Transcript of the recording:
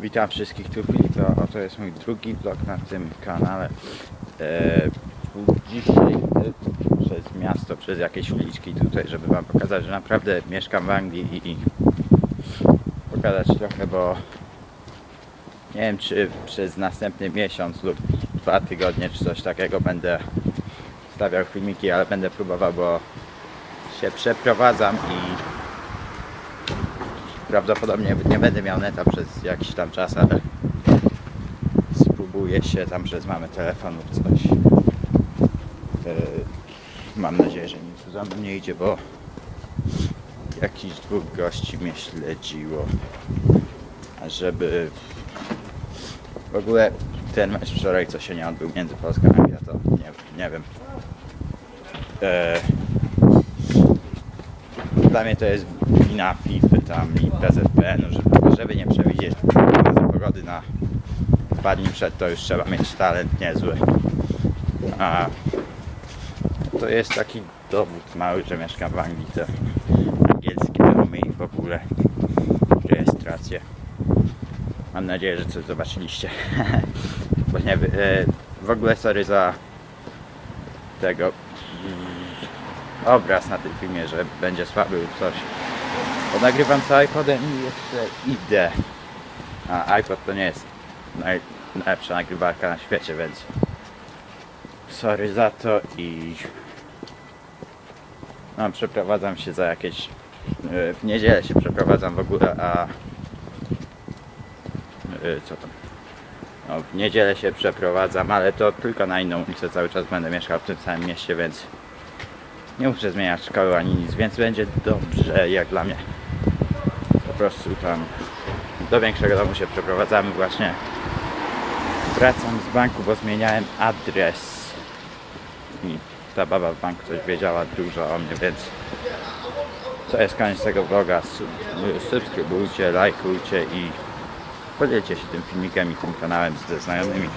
Witam wszystkich, tu Filip, a oto jest mój drugi vlog na tym kanale. E, dzisiaj e, przez miasto, przez jakieś uliczki tutaj, żeby wam pokazać, że naprawdę mieszkam w Anglii i, i pokazać trochę, bo nie wiem czy przez następny miesiąc lub dwa tygodnie czy coś takiego będę stawiał filmiki, ale będę próbował, bo się przeprowadzam i prawdopodobnie nie będę miał neta przez jakiś tam czas, ale spróbuję się tam przez mamy telefonu coś. Yy, mam nadzieję, że nic tu za mną nie idzie, bo jakiś dwóch gości mnie śledziło. A żeby w ogóle ten mecz wczoraj, co się nie odbył między Polską a Anglią, to nie, nie wiem. Eee, dla mnie to jest wina FIFA tam i PZPN-u, żeby, żeby nie przewidzieć pogody na dwa dni przed, to już trzeba mieć talent niezły. A to jest taki dowód mały, że mieszkam w Anglii, to angielski domy i w ogóle rejestrację. Mam nadzieję, że coś zobaczyliście. Bo nie e, w ogóle sorry za tego mm, obraz na tym filmie, że będzie słaby lub coś. Bo nagrywam to iPodem i jeszcze idę. A iPod to nie jest naj, najlepsza nagrywarka na świecie, więc sorry za to i no, przeprowadzam się za jakieś e, w niedzielę się przeprowadzam w ogóle, a e, co tam? No, w niedzielę się przeprowadzam, ale to tylko na inną ulicę cały czas będę mieszkał w tym samym mieście, więc nie muszę zmieniać szkoły ani nic, więc będzie dobrze jak dla mnie. Po prostu tam do większego domu się przeprowadzamy właśnie. Wracam z banku, bo zmieniałem adres. I ta baba w banku coś wiedziała dużo o mnie, więc to jest koniec tego vloga. Sub- Subskrybujcie, lajkujcie i podzielcie się tym filmikiem i tym kanałem ze znajomymi.